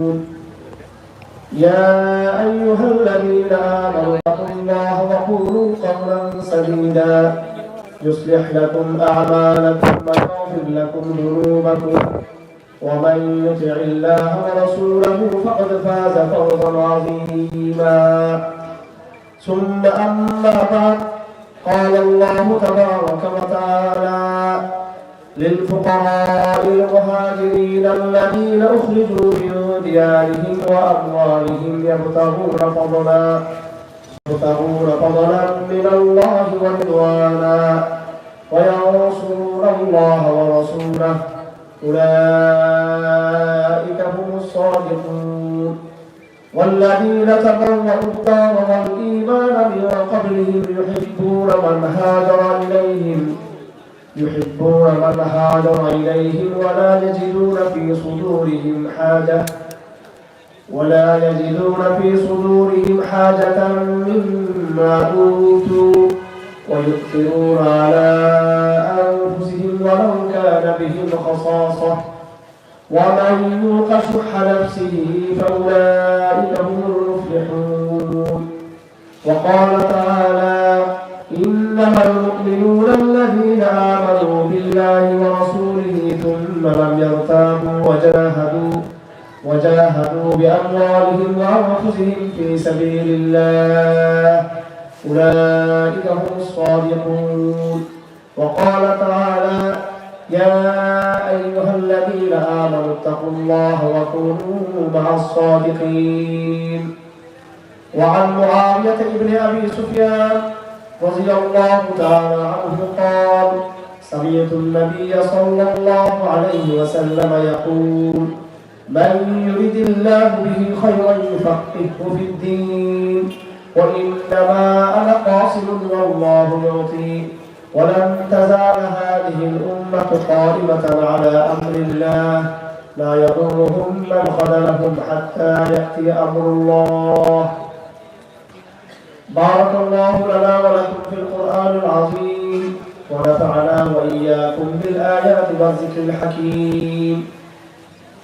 يا أيها الذين آمنوا اتقوا الله وقولوا قولا سديدا. يصلح لكم أعمالكم ويغفر لكم ذنوبكم. ومن يطع الله ورسوله فقد فاز فوزا عظيما. ثم أما بعد قال الله تبارك وتعالى للفقراء المهاجرين الذين أخرجوا من ديارهم وأموالهم يبتغون فضلا يبتغون فضلا من الله ورضوانا وينصرون الله ورسوله أولئك هم الصادقون والذين تبوأوا الدار والإيمان من قبلهم يحبون من هاجر إليهم يحبون من هاجر إليهم ولا يجدون في صدورهم حاجة ولا يجدون في صدورهم حاجة مما أوتوا ويؤثرون على أنفسهم ولو كان بهم خصاصة. ومن يوق شح نفسه فأولئك هم المفلحون. وقال تعالى إنما المؤمنون الذين آمنوا بالله ورسوله ثم لم يرتابوا وجاهدوا وجاهدوا بأموالهم وأنفسهم في سبيل الله. أولئك هم الصادقون. وقال تعالى يا أيها الذين آمنوا اتقوا الله وكونوا مع الصادقين. وعن معاوية بن أبي سفيان رضي الله تعالى عنه قال سمعت النبي صلى الله عليه وسلم يقول من يرد الله به خيرا يفقهه في الدين وإنما أنا قاصد والله يعطي. ولن تزال هذه الأمة قائمة على أمر الله. لا يضرهم من خذلهم حتى يأتي أمر الله. بارك الله لنا ولكم في القرآن العظيم ونفعنا وإياكم بالآيات والذكر الحكيم.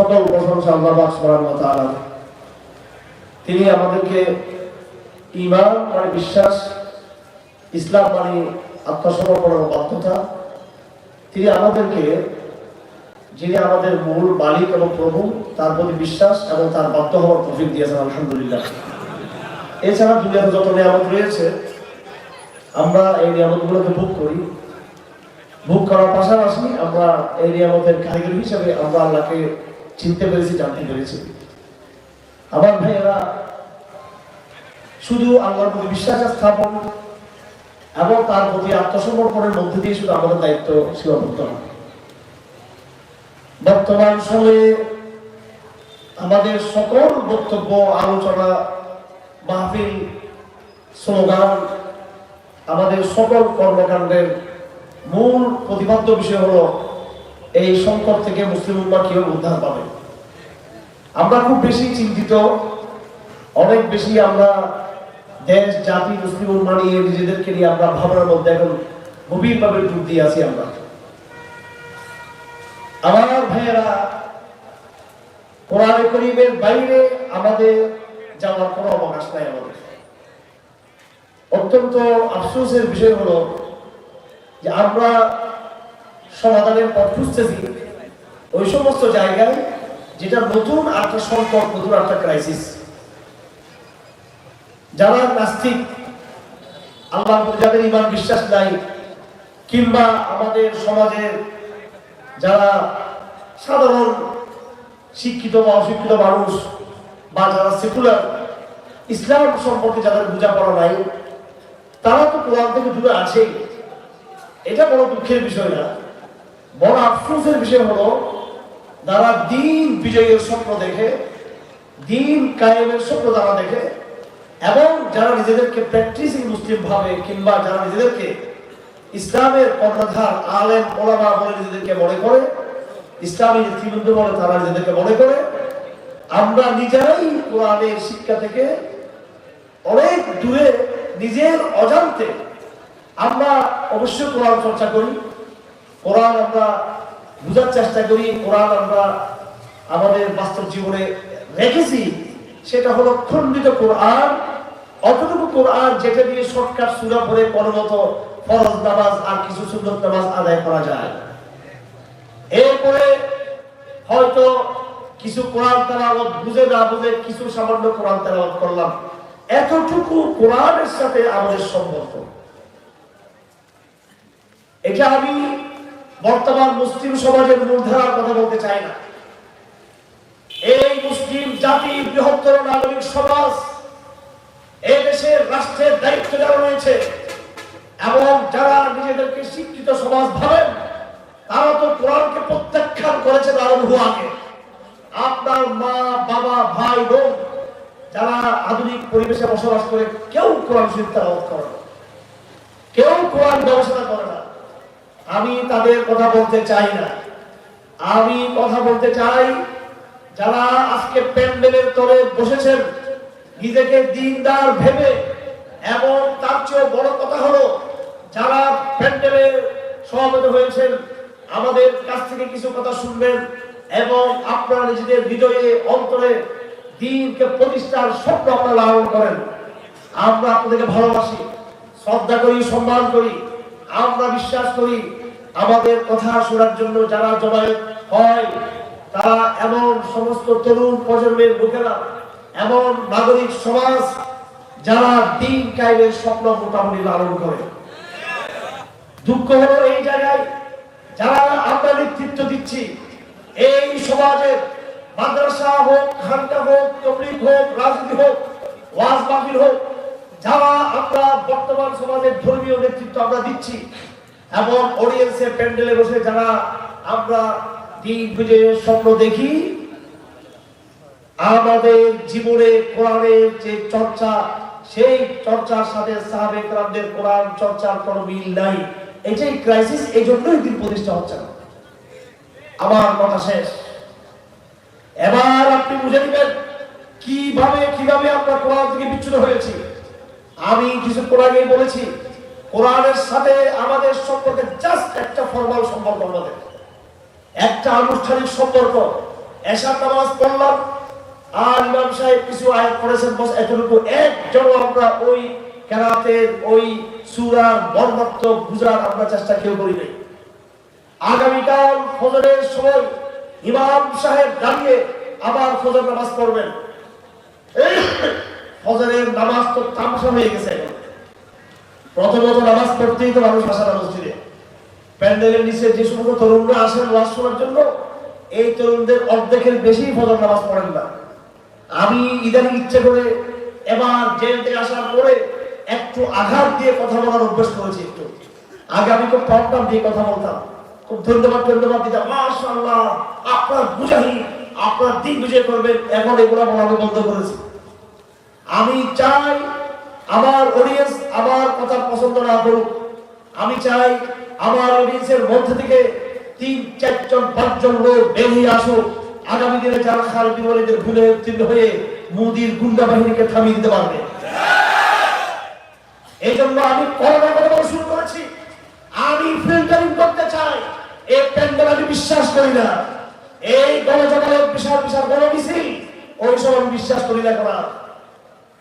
সকল প্রশংসা আল্লাহ তাআলা তিনি আমাদেরকে ঈমান মানে বিশ্বাস, ইসলাম মানে আত্মসমর্পণের বাধ্যতা। তিনি আমাদেরকে, যিনি আমাদের মূল মালিক এবং প্রভু, তার প্রতি বিশ্বাস এবং তার বাধ্য হওয়ার তৌফিক দিয়েছেন, আলহামদুলিল্লাহ। এছাড়া দুনিয়াতে যত নিয়ামত রয়েছে, আমরা এই নিয়ামতগুলোকে ভোগ করি। ভোগ করার পাশাপাশি আমরা এই নিয়ামতের কারিগর হিসেবে আমরা আল্লাহকে চিনতে পেরেছি, জানতে পেরেছি। আমার ভাইয়েরা, শুধু আল্লাহর প্রতি বিশ্বাস স্থাপন এবং তার প্রতি আত্মসমর্পণের মধ্যে দিয়ে শুধু আমাদের দায়িত্ব সীমাবদ্ধ নয় বর্তমান সময়ে আমাদের সকল বক্তব্য, আলোচনা, মাহফিল, স্লোগান আমাদের সকল কর্মকাণ্ডের মূল প্রতিপাদ্য বিষয় হলো এই সংকট থেকে মুসলিম উম্মা কীভাবে উদ্ধার পাবে? আমরা খুব বেশি চিন্তিত, অনেক বেশি আমরা দেশ, জাতি, মুসলিম উম্মা নিয়ে নিজেদেরকে নিয়ে আমরা ভাবনার মধ্যে এখন গভীরভাবে ডুব দিয়ে আছি আমরা। আমার ভাইয়েরা, কোরআন করিমের বাইরে আমাদের যাওয়ার কোনো অবকাশ নাই আমাদের। অত্যন্ত আফসোসের বিষয় হলো যে আমরা সমাধানের পথ খুঁজতেছি, ওই সমস্ত জায়গায় যেটা নতুন একটা সংকট নতুন একটা ক্রাইসিস যারা নাস্তিক, আল্লাহ যাদের ইমান বিশ্বাস নাই, কিংবা আমাদের সমাজের যারা সাধারণ শিক্ষিত বা অশিক্ষিত মানুষ বা যারা সেকুলার ইসলাম সম্পর্কে যাদের বোঝাপড়া নাই, তারা তো কোরআন থেকে দূরে আছেই এটা বড় দুঃখের বিষয় না। বড় আফসোসের বিষয় হলো, যারা দিন বিজয়ের স্বপ্ন দেখে, দিন কায়েমের স্বপ্ন যারা দেখে, এবং যারা নিজেদেরকে প্র্যাকটিসিং মুসলিম ভাবে কিংবা যারা নিজেদেরকে ইসলামের কর্ণধার আলেম, ওলামা বলে নিজেদেরকে মনে করে, ইসলামী নেতৃবৃন্দ বলে তারা নিজেদেরকে মনে করে, আমরা নিজেরাই কোরআনের শিক্ষা থেকে অনেক দূরে নিজের অজান্তে আমরা অবশ্যই কোরআন চর্চা করি। কোরআন আমরা বোঝার চেষ্টা করি, কোরআন আমরা আমাদের বাস্তব জীবনে রেখেছি। সেটা হলো খণ্ডিত কোরআন, অতটুকু কোরআন যেটা দিয়ে শর্টকাট সুরা পড়ে পরমত ফরজ নামাজ আর কিছু সুন্দর নামাজ আদায় করা যায়। এরপরে হয়তো কিছু কোরআন তেলাওয়াত বুঝে না বুঝে কিছু সামান্য কোরআন তেলাওয়াত করলাম। এতটুকু কোরআনের সাথে আমাদের সম্পর্ক। এটা আমি বর্তমান মুসলিম সমাজের মূলধারার কথা বলতে চাই না। এই মুসলিম জাতি, বৃহত্তর নাগরিক সমাজ এই দেশের রাষ্ট্রের দায়িত্ব যারা রয়েছে, এবং যারা নিজেদেরকে শিক্ষিত সমাজ ভাবেন, তারা তো কোরআনকে প্রত্যাখ্যান করেছে আরম্ভ আগে। আপনার মা, বাবা, ভাই, বোন, যারা আধুনিক পরিবেশে বসবাস করে, কেউ কোরআন শরীফ তেলাওয়াত করে কেউ কোরআন গবেষণা করে না। আমি তাদের কথা বলতে চাই না। আমি কথা বলতে চাই, যারা আজকে প্যান্ডেলের তলে বসেছেন, নিজেকে দিনদার ভেবে, এবং তার চেয়ে বড় কথা হলো, যারা প্যান্ডেলে সমাবেত হয়েছেন, আমাদের কাছ থেকে কিছু কথা শুনবেন, এবং আপনারা নিজেদের হৃদয়ে, অন্তরে দিনকে প্রতিষ্ঠার স্বপ্ন আপনারা লালন করেন। আমরা আপনাদেরকে ভালোবাসি, শ্রদ্ধা করি, সম্মান করি, আমরা বিশ্বাস করি আমাদের কথা শোনার জন্য যারা জমায়েত হয়, তারা এমন সমস্ত তরুণ প্রজন্মের লোকেরা, এমন নাগরিক সমাজ যারা দিন কায়েমের স্বপ্ন মোটামুটি লালন করে। দুঃখ হলো এই জায়গায় যারা আমরা নেতৃত্ব দিচ্ছি, এই সমাজের মাদ্রাসা হোক, খানকা হোক, তবলিগ হোক, রাজনীতি হোক, ওয়াজ মাহফিল হোক, যারা আমরা বর্তমান সমাজের ধর্মীয় নেতৃত্ব আমরা দিচ্ছি এবং অডিয়েন্সের প্যান্ডেলে বসে যারা আমরা দিন বিজয়ের স্বপ্ন দেখি, আমাদের জীবনে কোরআনের যে চর্চা, সেই চর্চার সাথে সাহাবে কোরআনদের কোরআন চর্চার কোনো মিল নাই। এই এটাই ক্রাইসিস এই জন্যই দিন প্রতিষ্ঠা হচ্ছে না। আমার কথা শেষ। এবার আপনি বুঝে নেবেন কীভাবে কীভাবে আমরা কোরআন থেকে বিচ্ছুত হয়েছি। আমি কিছু আগে বলেছি কোরআনের সাথে আমাদের সম্পর্কে জাস্ট একটা ফর্মাল সম্পর্ক আমাদের। একটা আনুষ্ঠানিক সম্পর্ক। এশার নামাজ পড়লাম, আর ইমাম সাহেব কিছু আয়াত পড়েছেন, বস, এতটুকু। একজন আমরা ওই কেরাতের, ওই সুরার বর্ণাত্ম বুঝার আমরা চেষ্টা কেউ করি নাই। আগামীকাল ফজরের সময় ইমাম সাহেব দাঁড়িয়ে আবার ফজর নামাজ পড়বেন। ফজরের নামাজ তো তামসা হয়ে গেছে এখন। প্রথমত নামাজ পড়তেই তো মানুষ আসে মসজিদে। প্যান্ডেলের নিচে যে সমস্ত তরুণরা আসেন ওয়াজ শোনার জন্য, এই তরুণদের অর্ধেকের বেশি ফজর নামাজ পড়েন না। আমি ইদানিং ইচ্ছে করে এবার জেল থেকে আসার পরে একটু আঘাত দিয়ে কথা বলার অভ্যাস করেছি একটু। আগে আমি খুব পড়তাম দিয়ে কথা বলতাম। খুব ধন্যবাদ ধন্যবাদ দিতাম। মাশাআল্লাহ, আপনার বুঝাহি আপনার দিক বুঝে করবেন, এখন এগুলো বলা বন্ধ করেছি। আমি চাই আমার অডিয়েন্স আমার কথা পছন্দ না করুক আমি চাই আমার অডিয়েন্সের মধ্যে থেকে তিন, চারজন, পাঁচজন লোক বেরিয়ে আসুক। আগামী দিনে যারা খালদি ওয়ালিদের ভুলে উত্তীর্ণ হয়ে মোদির গুন্ডা বাহিনীকে থামিয়ে দিতে পারবে। এই জন্য আমি করোনা কথা বলা শুরু করেছি। আমি ফিল্টারিং করতে চাই। এই প্যান্ডেল আমি বিশ্বাস করি না। এই গণজমায়েত বিশাল বিশাল গণ মিছিল ওই সব আমি বিশ্বাস করি না করা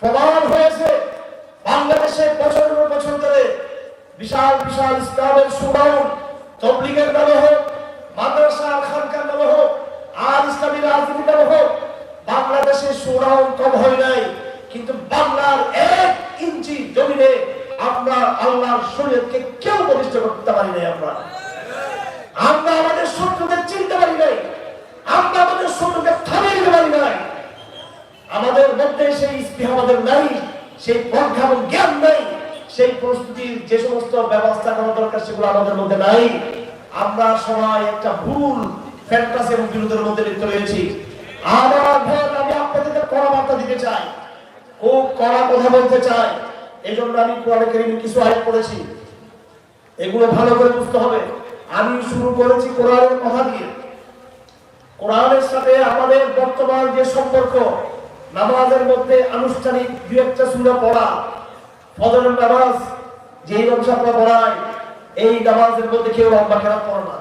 প্রমাণ হয়েছে বাংলাদেশে বছরের পর বছর ধরে বিশাল বিশাল ইসলামের সুরাউন তবলিগের নামে হোক মাদ্রাসা, খানকার নামে হোক আর ইসলামী রাজনীতির নামে হোক বাংলাদেশে সুরাউন কম হয় নাই। কিন্তু বাংলার এক ইঞ্চি জমিনে আমরা আল্লাহর শরীয়তকে কেউ প্রতিষ্ঠা করতে পারি নাই আমরা। আমরা আমাদের শত্রুদের চিনতে পারি নাই। আমরা আমাদের শত্রুকে থামিয়ে দিতে পারি নাই। আমাদের মধ্যে সেই স্পৃহা আমাদের নাই। সেই পন্থা এবং জ্ঞান নাই। সেই প্রস্তুতির যে সমস্ত ব্যবস্থা করা দরকার সেগুলো আমাদের মধ্যে নাই। আমরা সবাই একটা ভুল ফ্যান্টাসি এবং মধ্যে লিপ্ত রয়েছি। আমার আমি আপনাদেরকে দিতে চাই। খুব কড়া কথা বলতে চাই। এই জন্য আমি কোরআনে কিছু আয়াত পড়েছি। এগুলো ভালো করে বুঝতে হবে। আমি শুরু করেছি কোরআনের কথা দিয়ে। কোরআনের সাথে আমাদের বর্তমান যে সম্পর্ক নামাজের মধ্যে আনুষ্ঠানিক দু একটা সুরা পড়া। ফজরের নামাজ, যেই ব্যবসা আমরা পড়াই এই নামাজের মধ্যে কেউ লম্বা খেলা পড়ে না।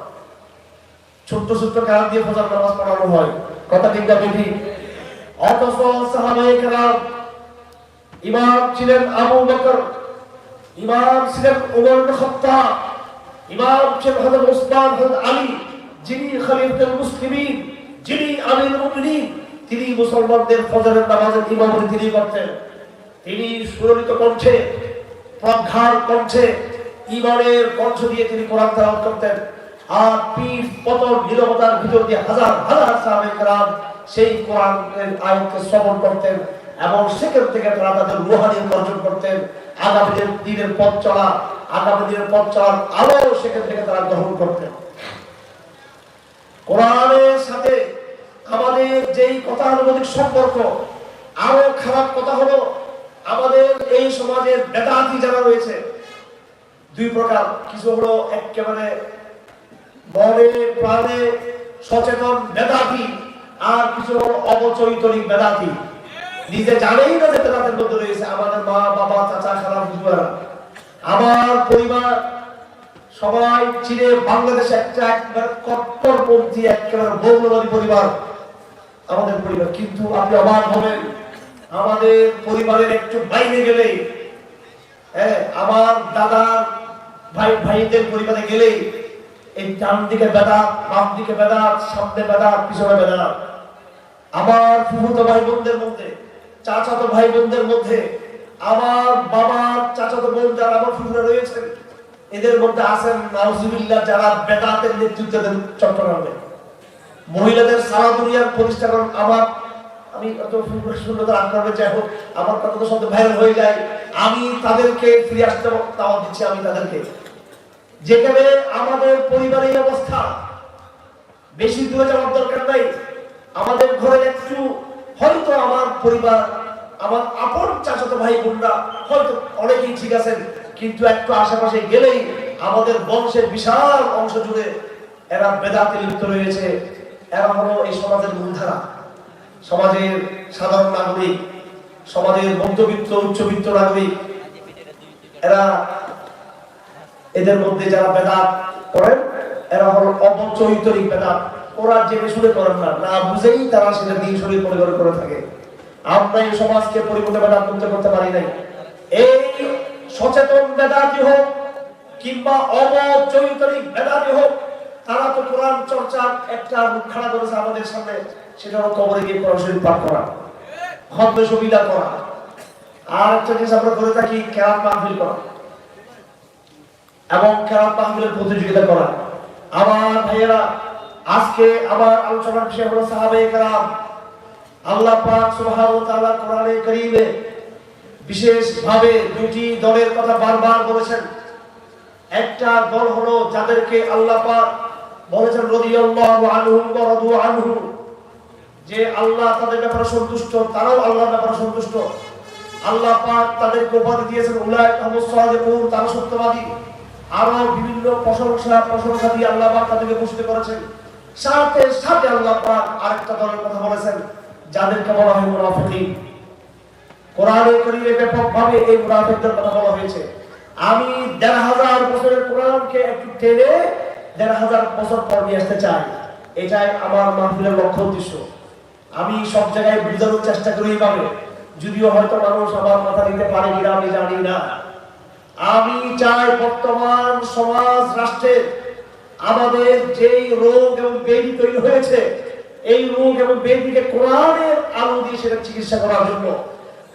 ছোট্ট ছোট্ট খেলা দিয়ে ফজর নামাজ পড়ানো হয়। কথা ঠিক না বেঠি? অথচ সাহাবায়ে কেরাম ইমাম ছিলেন আবু বকর, ইমাম ছিলেন ওমর খাত্তাব, ইমাম ছিলেন হযরত ওসমান হযরত আলী, যিনি খলিফাতুল মুসলিমিন, যিনি আমিরুল মুমিনিন। তিনি মুসলমানদের ফজরের নামাজের ইমামতি তিনি করতেন তিনি সুরলিত কণ্ঠে প্রজ্ঞার কণ্ঠে ইমানের কণ্ঠ দিয়ে তিনি কোরআন তেলাওয়াত করতেন। আর পীর পতন নীরবতার ভিতর দিয়ে হাজার হাজার সাহাবে কেরাম সেই কোরআনের আয়াতকে শ্রবণ করতেন এবং সেখান থেকে তারা তাদের রুহানি অর্জন করতেন। আগামী দিনের পথ চলা, আগামী দিনের পথ চলার আলো সেখান থেকে তারা গ্রহণ করতেন। কোরআনের সাথে আমাদের যেই কথানুগতিক সম্পর্ক আরও খারাপ কথা হলো, আমাদের এই সমাজের বেদাতি যারা রয়েছে, দুই প্রকার। কিছু হলো একেবারে মনে প্রাণে সচেতন বেদাতি, আর কিছু হলো অবচৈতনিক বেদাতি। নিজে জানেই না যে বেদাতের মধ্যে রয়েছে আমাদের মা, বাবা, চাচা, খালা বুঝবারা আমার পরিবার, সবাই চিনে, বাংলাদেশে একটা একবার কট্টরপন্থী, একেবারে বৌলবাদী পরিবার। আমাদের পরিবার, কিন্তু আপনি অবাক হবেন, আমাদের পরিবারের একটু বাইরে গেলেই হ্যাঁ আমার দাদার ভাই, ভাইদের পরিবারে গেলেই এই ডান দিকে বেদা বাম দিকে বেদা সামনে বেদা পিছনে বেদা আমার ফুফুতো ভাই বোনদের মধ্যে, চাচাতো ভাই বোনদের মধ্যে, আমার বাবার চাচাতো বোন যারা, আমার ফুফুরা রয়েছেন এদের মধ্যে আছেন নাউজুবিল্লাহ, যারা বেদাতের নেতৃত্ব দেন চট্টগ্রামে। মহিলাদের সারা দুনিয়ার প্রতিষ্ঠা আমার আমি শূন্যতা আক্রমণে যাই হোক, আমার কথা তো শব্দ ভাইরাল হয়ে যায়। আমি তাদেরকে ফিরে আসতে তাও দিচ্ছি, আমি তাদেরকে। যেখানে আমাদের পরিবারের অবস্থা বেশি দূরে যাওয়ার দরকার নাই। আমাদের ঘরে একটু হয়তো আমার পরিবার, আমার আপন চাচাতো ভাই বোনরা হয়তো অনেকেই ঠিক আছেন, কিন্তু একটু আশেপাশে গেলেই আমাদের বংশের বিশাল অংশ জুড়ে এরা বেদাতে লিপ্ত রয়েছে। এরা হলো এই সমাজের মূলধারা। সমাজের সাধারণ নাগরিক, সমাজের মধ্যবিত্ত, উচ্চবিত্ত নাগরিক। এরা এদের মধ্যে যারা বেদাত করেন এরা হলো অবচৈতরিক বেদাত। ওরা জেনে শুনে করেন না না বুঝেই তারা সেটা দিন শরীর পরিবার করে থাকে। আমরা এই সমাজকে পরিপূর্ণ বেদাত মুক্ত করতে পারি নাই। এই সচেতন বেদাতি হোক কিংবা অবচৈতরিক বেদাতি হোক তারা তো কোরআন চর্চার একটা মুখ খাড়া করেছে আমাদের সামনে সেটা হলো কবরে গিয়ে কোরআন শরীফ পাঠ করা, খতমে সুবিধা করা। আর একটা জিনিস আমরা করে থাকি, কেরাত মাহফিল করা এবং খেলার মাহফিলের প্রতিযোগিতা করা। আমার ভাইয়েরা, আজকে আমার আলোচনার বিষয় হলো সাহাবে কেরাম। আল্লাহ পাক সুবহানাহু ওয়া তাআলা কোরআনে কারীমে বিশেষ ভাবে দুটি দলের কথা বারবার বলেছেন। একটা দল হলো যাদেরকে আল্লাহ পাক বলেছেন রাদিয়াল্লাহু যে আল্লাহ তাদের ব্যাপারে সন্তুষ্ট, তারাও আল্লাহর ব্যাপারে সন্তুষ্ট। আল্লাহ পাক তাদেরকে উপাধি দিয়েছেন তারা সত্যবাদী। আরও বিভিন্ন প্রশংসা প্রশংসা দিয়ে আল্লাহ পাক তাদেরকে করেছেন। সাথে সাথে আল্লাহ পাক আরেকটা দলের কথা বলেছেন, যাদেরকে বলা হয় মুনাফিকিন। কোরআনে করিমে ব্যাপকভাবে এই মুনাফিকদের কথা বলা হয়েছে। আমি দেড় হাজার বছরের কোরআনকে একটু টেনে দেড় হাজার বছর পর নিয়ে আসতে চাই। এটাই আমার মাহফিলের লক্ষ্য উদ্দেশ্য। আমি সব জায়গায় বোঝানোর চেষ্টা করি এইভাবে যদিও হয়তো মানুষ আমার মাথা দিতে পারে কিনা আমি জানি না। আমি চাই বর্তমান সমাজ রাষ্ট্রের আমাদের যেই রোগ এবং বেদি তৈরি হয়েছে, এই রোগ এবং বেদিকে কোরআনের আলো দিয়ে সেটা চিকিৎসা করার জন্য।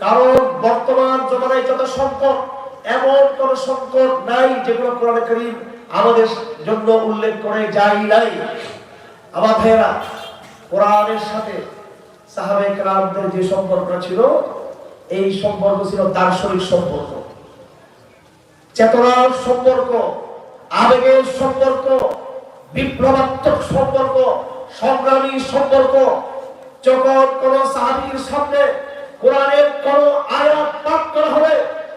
কারণ বর্তমান জমানায় যত সংকট, এমন কোন সংকট নাই যেগুলো কোরআন করিম আমাদের জন্য উল্লেখ করে যাই নাই। ভাইয়েরা, কোরআনের সাথে সাহাবে কালামদের যে সম্পর্কটা ছিল, এই সম্পর্ক ছিল দার্শনিক সম্পর্ক। চেতনার সম্পর্ক, আবেগের সম্পর্ক, বিপ্লবাত্মক সম্পর্ক, সংগ্রামী সম্পর্ক। যখন কোন সাহাবীর সামনে কোরআনের কোন আয়াত পাঠ করা হবে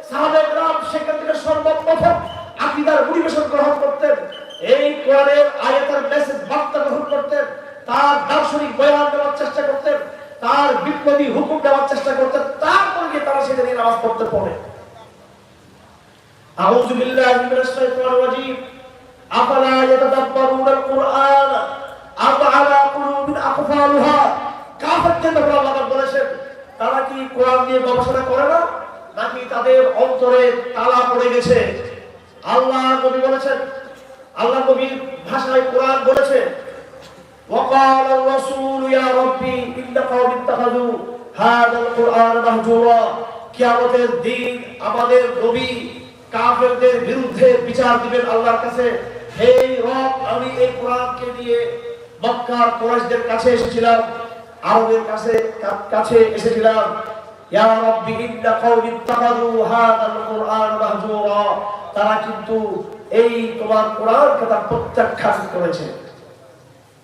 সাহাবের রাম সেখান সর্বপ্রথম আকিদার পরিবেশন গ্রহণ করতেন এই কোরআনের আয়াতের মেসেজ বার্তা গ্রহণ করতেন তার দার্শনিক বয়ান দেওয়ার চেষ্টা করতেন, তার বিপ্লবী হুকুম দেওয়ার চেষ্টা করতেন, তারপর গিয়ে তারা সেটা নিয়ে নামাজ পড়তে পড়ে। আউযু বিল্লাহি মিনাশ শাইতানির আফালা কুরআন আম আলা কুলুবিন আকফালুহা? আল্লাহ বলেছেন, তারা কি কোরআন নিয়ে গবেষণা করে না? নাকি তাদের অন্তরে তালা পড়ে গেছে? আল্লাহ নবী বলেছেন, আল্লাহ নবীর ভাষায় কোরআন বলেছে وقال الرسول يا ربي إن قوم اتخذوا هذا القرآن مهجورا কিয়ামতের দিন আমাদের নবী কাফেরদের বিরুদ্ধে বিচার দিবেন আল্লাহর কাছে হে রব আমি এই কোরআনকে নিয়ে মক্কার কুরাইশদের কাছে এসেছিলাম আরবের কাছে কাছে এসেছিলাম ইয়া রাব্বি ইন্না কওমি ইত্তাখাযু হাযাল কুরআন মাহজুরা তারা কিন্তু এই তোমার কোরআনকে তারা প্রত্যাখ্যান করেছে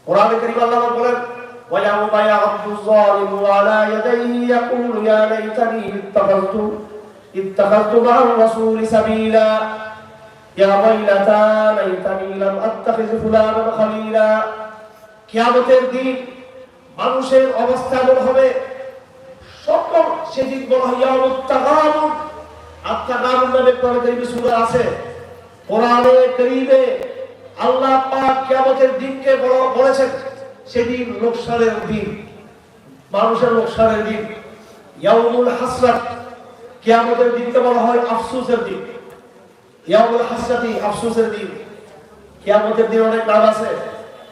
কোরআনে কারীম আল্লাহ বলেন ويوم يعض الظالم على يديه يقول يا ليتني اتخذت اتخذت مع الرسول سبيلا يا ويلتى ليتني لم اتخذ فلانا خليلا কিয়ামতের দিন মানুষের অবস্থা এমন হবে সকল সেদিন বলা হয় ইয়ামুত তাগাবুন আত্মাগাবুন নামে কোরআনে কারীমে সূরা আছে কোরআনে কারীমে আল্লাহ পাক কিয়ামতের দিনকে বড় বলেছেন, সেদিন লোকসানের দিন, মানুষের লোকসানের দিন। হাসরাত, কিয়ামতের দিনকে বলা হয় আফসোসের দিন। ইয়াউমুল হাসরাতি দিন। কিয়ামতের দিন অনেক নাম আছে।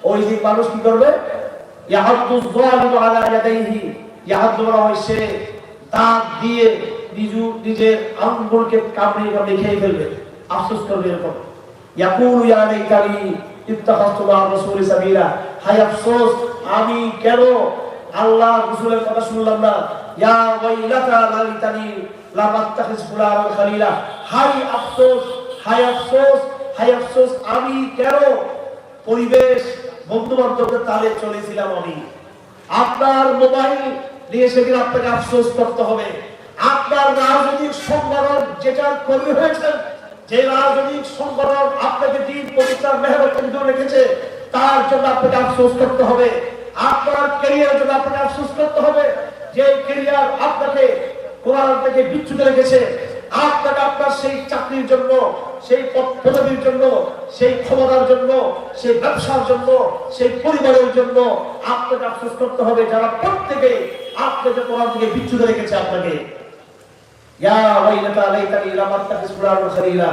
ওই দিন মানুষ কি করবে? বলা হয় সে দাঁত দিয়ে নিজু নিজের আঙ্গুলকে কামড়ে কামড়ে খেয়ে ফেলবে। আফসোস করবে এরকম। ইয়াকুলু ইয়া লাইতানি ইত্তাখাযতু মা রাসূলি সাবিলা। হায় আফসোস, আমি কেন আল্লাহ রাসূলের কথা শুনলাম না? ইয়া ওয়াইলাতা লাইতানি লাম আত্তাখিজ ফুলানান খালিলা। হায় আফসোস হায় আফসোস হায় আফসোস, আমি কেন পরিবেশ বন্ধু বান্ধবদের তালে চলেছিলাম আমি? আপনার মোবাইল নিয়ে সেদিন আপনাকে আফসোস করতে হবে। আপনার রাজনৈতিক সংগঠন যেটা কর্মী হয়েছেন যে রাজনৈতিক সংগঠন আপনাকে দিন প্রতিষ্ঠার মেহনত করে রেখেছে, তার জন্য আপনাকে আফসোস করতে হবে। আপনার ক্যারিয়ার জন্য আপনাকে আফসোস করতে হবে। যে ক্যারিয়ার আপনাকে কোরআন থেকে বিচ্যুত রেখেছে, আপনাকে আপনার সেই চাকরির জন্য, সেই পদ- পদবীর জন্য, সেই ক্ষমতার জন্য, সেই ব্যবসার জন্য, সেই পরিবারের জন্য আপনাকে আফসোস করতে হবে। যারা প্রত্যেকে আপনাকে কোরআন থেকে বিচ্যুত রেখেছে আপনাকে। লাইতানি লাম আত্তাখিজ ফুলানান খালিলা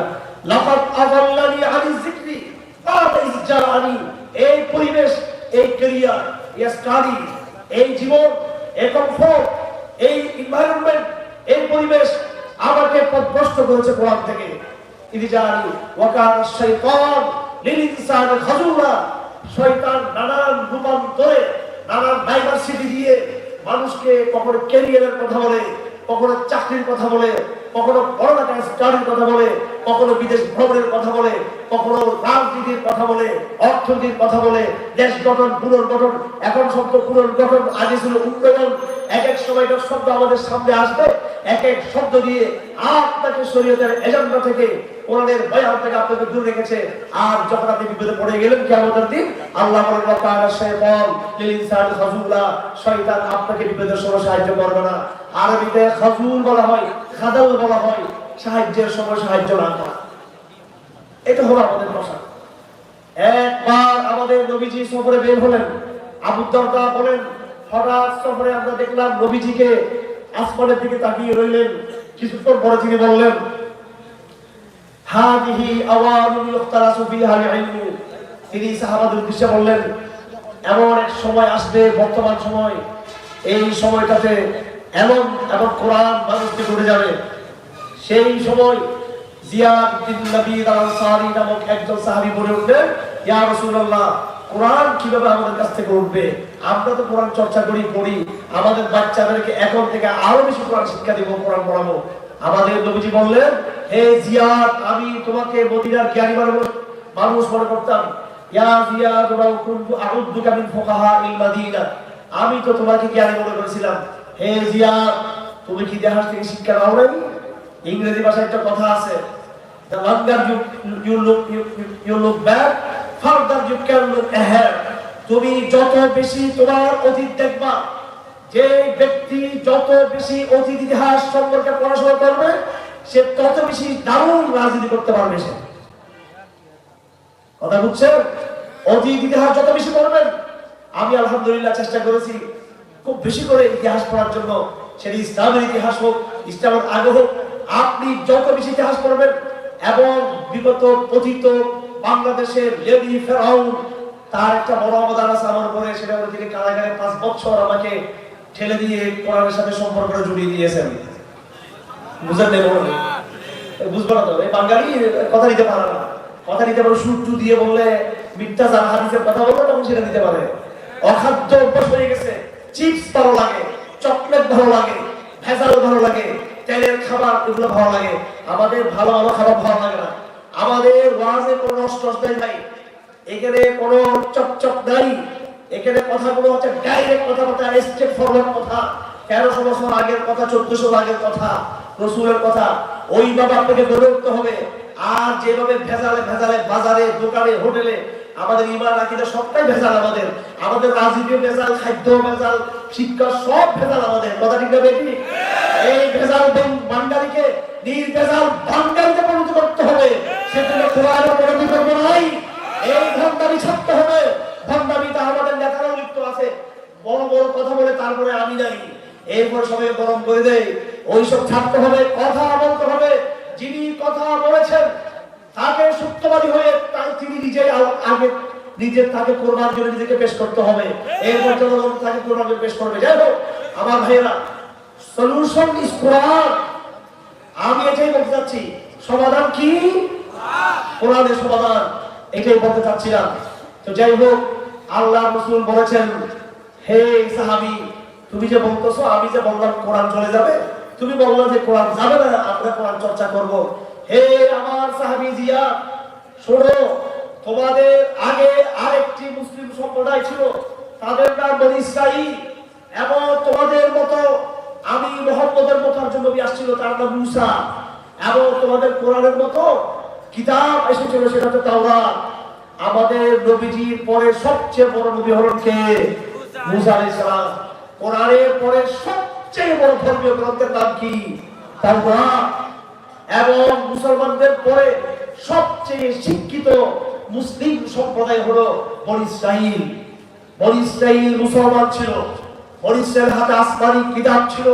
লাকাদ আযাল্লানি আনি যিকরি বাদা ইয জাআনি এই পরিবেশ, এই ক্যারিয়ার এই স্টাডি এই জীবন, এই কমফোর্ট এই এই পরিবেশ আমাকে পথভ্রষ্ট করেছে কোরআন থেকে। ইদি জানি, ওয়াকান শাইতান লিল ইনসানি খাজুরা শয়তান নানান রূপান্তরে, নানান ডাইভার্সিটি দিয়ে মানুষকে কখনো ক্যারিয়ারের কথা বলে কখনো চাকরির কথা বলে, কখনো করোনা স্টাডির কথা বলে, কখনো বিদেশ ভ্রমণের কথা বলে, কখনো রাজনীতির কথা বলে, অর্থনীতির কথা বলে, দেশ গঠন, পুনর্গঠন, এখন শব্দ পুনর্গঠন আগে ছিল উন্নয়ন। এক এক সময় শব্দ আমাদের সামনে আসবে, এক এক শব্দ দিয়ে আপনাকে শরীয়তের এজেন্ডা থেকে কোরআনের বয়ান থেকে আপনাকে দূরে রেখেছে। আর যখন আপনি বিপদে পড়ে গেলেন কি আমাদের দিন, আল্লাহ বলেন ওয়াকানা শাইতান লিল খাজুলা। শয়তান আপনাকে বিপদের সময় সাহায্য করবে না। আরবিতে খাজুল বলা হয় খাদাল বলা হয়, সাহায্যের সময় সাহায্য না করা। এটা হলো আমাদের ভাষা। একবার আমাদের নবীজি সফরে বের হলেন, আবু দরদা বলেন, হঠাৎ সফরে আমরা দেখলাম নবীজিকে আসমানের দিকে তাকিয়ে রইলেন। কিছুক্ষণ পরে তিনি বললেন হাদিহি ফিহা তিনি সাহাবাদের উদ্দেশ্যে বললেন, এমন এক সময় আসবে, বর্তমান সময়। এই সময়টাতে এমন এমন কোরআন মানুষকে যাবে। সেই সময় জিয়াদ বিন নবীর আনসারী নামক একজন সাহাবী বলে উঠলেন ইয়া রাসূলুল্লাহ, কোরআন কীভাবে আমাদের কাছ থেকে উঠবে? আমরা তো কোরআন চর্চা করি, পড়ি। আমাদের বাচ্চাদেরকে এখন থেকে আরও বেশি কোরআন শিক্ষা দিব, কোরআন পড়াবো। আমাদের নবীজি বললেন হে জিয়াদ আমি তোমাকে মদিনার জ্ঞানী মানুষ মনে করতাম ইয়া জিয়াদ ওয়া কুনতু আউযুকা মিন ফুকাহা ইল মাদিনা। আমি তো তোমাকে জ্ঞানী মনে করেছিলাম। হে জিয়াদ তুমি কি ইতিহাস থেকে শিক্ষা নাও নাই? ইংরেজি ভাষায় একটা কথা আছে longer you you look you, you, you look back you can look ahead. তুমি যত বেশি তোমার অতীত দেখবা যে ব্যক্তি যত বেশি অতীত ইতিহাস সম্পর্কে পড়াশোনা করবে, সে তত বেশি দারুণ রাজনীতি করতে পারবে সে। কথা বুঝছেন? অতীত ইতিহাস যত বেশি পড়বেন, আমি আলহামদুলিল্লাহ চেষ্টা করেছি খুব বেশি করে ইতিহাস পড়ার জন্য। সেটা ইসলামের ইতিহাস হোক, ইসলামের আগে হোক, আপনি যত বেশি ইতিহাস পড়বেন এবং বিগত পতিত বাংলাদেশের লেডি ফেরাউন, তার একটা বড় অবদান আছে আমার উপরে, সেটা তিনি কারাগারে পাঁচ বছর আমাকে ঠেলে দিয়ে কোরআনের সাথে সম্পর্ক জড়িয়ে দিয়েছেন। বুঝলেন না বলুন? বুঝব না তো। এই বাঙালি কথা নিতে পারে না। কথা নিতে পারে সুর দিয়ে বললে মিথ্যা যারা হাদিসের কথা বলবে, তখন সেটা নিতে পারে। অখাদ্য অভ্যাস হয়ে গেছে। চিপস ভালো লাগে, চকলেট ভালো লাগে ভেজাল ভালো লাগে, তেলের খাবার এগুলো ভালো লাগে। আমাদের ভালো ভালো খাবার ভালো লাগে না। আমাদের ওয়াজে কোনো নষ্ট নাই। এখানে কোনো চকচক নাই। এখানে কথাগুলো হচ্ছে ডাইরেক্ট কথাবার্তা স্ট্রেট ফরওয়ার্ড কথা। তেরোশো বছর আগের কথা, চোদ্দশো আগের কথা, রসুলের কথা ওইভাবে আপনাকে গড়ে উঠতে হবে। আর যেভাবে ভেজালে ভেজালে বাজারে, দোকানে, হোটেলে, আমাদের ইমান আকিদা সবটাই ভেজাল আমাদের। আমাদের রাজনীতিও ভেজাল খাদ্য ভেজাল, শিক্ষা সব ভেজাল আমাদের। কথা ঠিক না বেটি? এই ভেজাল বান্ডারিকে নির্ভেজাল বান্ডারিতে পরিণত সবাই গরম করে দেয়। ওইসব ছাড়তে হবে, কথা বলতে হবে। যিনি কথা বলেছেন, তাকে সত্যবাদী হয়ে তিনি আগে তাকে জন্য নিজেকে পেশ করতে হবে। এরপর জনগণ তাকে জন্য পেশ করবে। যাই হোক, আমার ভাইয়েরা সলিউশন কোরআন আমি এটাই বলতে চাচ্ছি, সমাধান কি? কোরআনের সমাধান, এটাই বলতে চাচ্ছিলাম। তো যাই হোক, আল্লাহ রসুল বলেছেন, হে সাহাবি তুমি যে বলতেছো, আমি যে বললাম কোরআন চলে যাবে, তুমি বললা যে কোরআন যাবে না, আমরা কোরআন চর্চা করব। হে আমার সাহাবি জিয়া শোনো, তোমাদের আগে আরেকটি মুসলিম সম্প্রদায় ছিল, তাদের নাম বনি ইসরাইল এবং তোমাদের মতো, আমি মোহাম্মদের মতো একজন নবী আসছিল, তার নাম মুসা, এবং তোমাদের কোরআনের মতো কিতাব এসেছিল, সেটা তো তাওরাত। আমাদের নবীজির পরে সবচেয়ে বড় নবী হলেন কে? মুসা আলাইহিস সালাম। কোরআনের পরে সবচেয়ে বড় ধর্মীয় গ্রন্থের নাম কি? তাওরাত। এবং মুসলমানদের পরে সবচেয়ে শিক্ষিত মুসলিম সম্প্রদায় হলো বনি ইসরাইল। মুসলমান ছিল। বনি ইসরাইল হাতে আসমানি কিতাব ছিল।